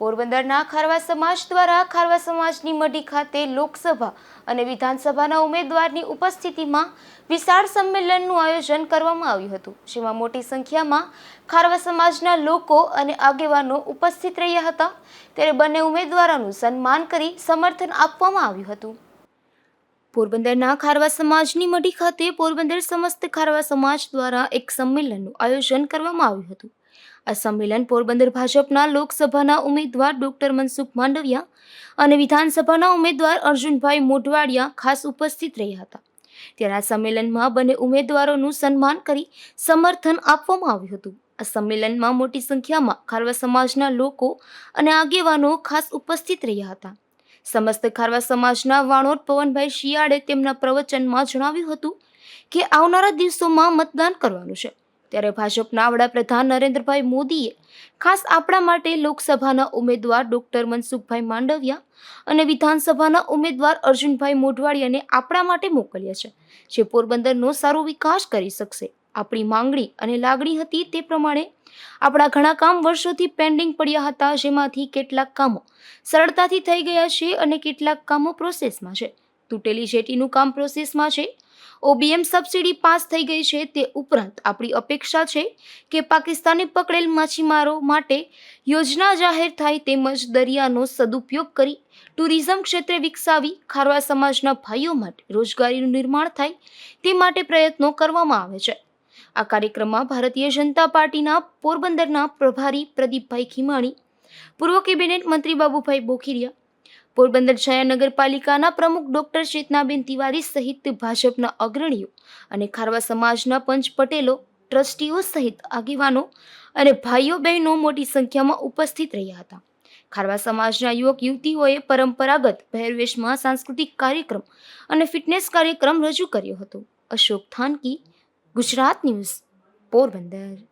પોરબંદરના ખારવા સમાજ દ્વારા ખારવા સમાજની મઢી ખાતે લોકસભા અને વિધાનસભાના ઉમેદવારની ઉપસ્થિતિમાં વિશાળ સંમેલનનું આયોજન કરવામાં આવ્યું હતું, જેમાં મોટી સંખ્યામાં ખારવા સમાજના લોકો અને આગેવાનો ઉપસ્થિત રહ્યા હતા. ત્યારે બંને ઉમેદવારોનું સન્માન કરી સમર્થન આપવામાં આવ્યું હતું. પોરબંદરના ખારવા સમાજની મઢી ખાતે પોરબંદર સમસ્ત ખારવા સમાજ દ્વારા એક સંમેલનનું આયોજન કરવામાં આવ્યું હતું. આ સંમેલન પોરબંદર ભાજપના લોકસભાના ઉમેદવાર ડોક્ટર મનસુખ માંડવિયા અને વિધાનસભાના ઉમેદવાર અર્જુનભાઈ મોઢવાડિયા ખાસ ઉપસ્થિત રહ્યા હતા. ત્યારે આ સંમેલનમાં બંને ઉમેદવારોનું સન્માન કરી સમર્થન આપવામાં આવ્યું હતું. આ સંમેલનમાં મોટી સંખ્યામાં ખારવા સમાજના લોકો અને આગેવાનો ખાસ ઉપસ્થિત રહ્યા હતા. સમસ્ત ખારવા સમાજના વાણોદ પવનભાઈ શિયાળે તેમના પ્રવચનમાં જણાવ્યું હતું કે આવનારા દિવસોમાં મતદાન કરવાનું છે. ત્યારે ભાજપના વડાપ્રધાન નરેન્દ્રભાઈ મોદીએ ખાસ આપણા માટે લોકસભાના ઉમેદવાર ડોક્ટર મનસુખભાઈ માંડવિયા અને વિધાનસભાના ઉમેદવાર અર્જુનભાઈ મોઢવાડિયાને આપણા માટે મોકલ્યા છે, જે પોરબંદરનો સારો વિકાસ કરી શકશે. આપણી માંગણી અને લાગણી હતી તે પ્રમાણે આપણા ઘણા કામ વર્ષોથી પેન્ડિંગ પડ્યા હતા, જેમાંથી કેટલાક કામો સરળતાથી થઈ ગયા છે અને કેટલાક કામો પ્રોસેસમાં છે. તૂટેલી જેટીનું કામ પ્રોસેસમાં છે. ઓબીએમ સબસિડી પાસ થઈ ગઈ છે. તે ઉપરાંત આપણી અપેક્ષા છે કે પાકિસ્તાને પકડેલ માછીમારો માટે યોજના જાહેર થાય તેમજ દરિયાનો સદુપયોગ કરી ટુરિઝમ ક્ષેત્રે વિકસાવી ખારવા સમાજના ભાઈઓ માટે રોજગારીનું નિર્માણ થાય તે માટે પ્રયત્નો કરવામાં આવે છે. આ કાર્યક્રમમાં ભારતીય જનતા પાર્ટીના પોરબંદરના પ્રભારી પ્રદીપભાઈ ખીમાણી, પૂર્વ કેબિનેટ મંત્રી બાબુભાઈ બોખીરિયા પોરબંદર છાયા નગરપાલિકાના પ્રમુખ ડોક્ટર ચેતનાબેન તિવારી સહિત ભાજપના અગ્રણીઓ અને ખારવા સમાજના પંચ પટેલો, ટ્રસ્ટીઓ સહિત આગેવાનો અને ભાઈઓ બહેનો મોટી સંખ્યામાં ઉપસ્થિત રહ્યા હતા. ખારવા સમાજના યુવક યુવતીઓએ પરંપરાગત પહેરવેશમાં સાંસ્કૃતિક કાર્યક્રમ અને ફિટનેસ કાર્યક્રમ રજૂ કર્યો હતો. અશોક થાનકી, ગુજરાત ન્યૂઝ, પોરબંદર.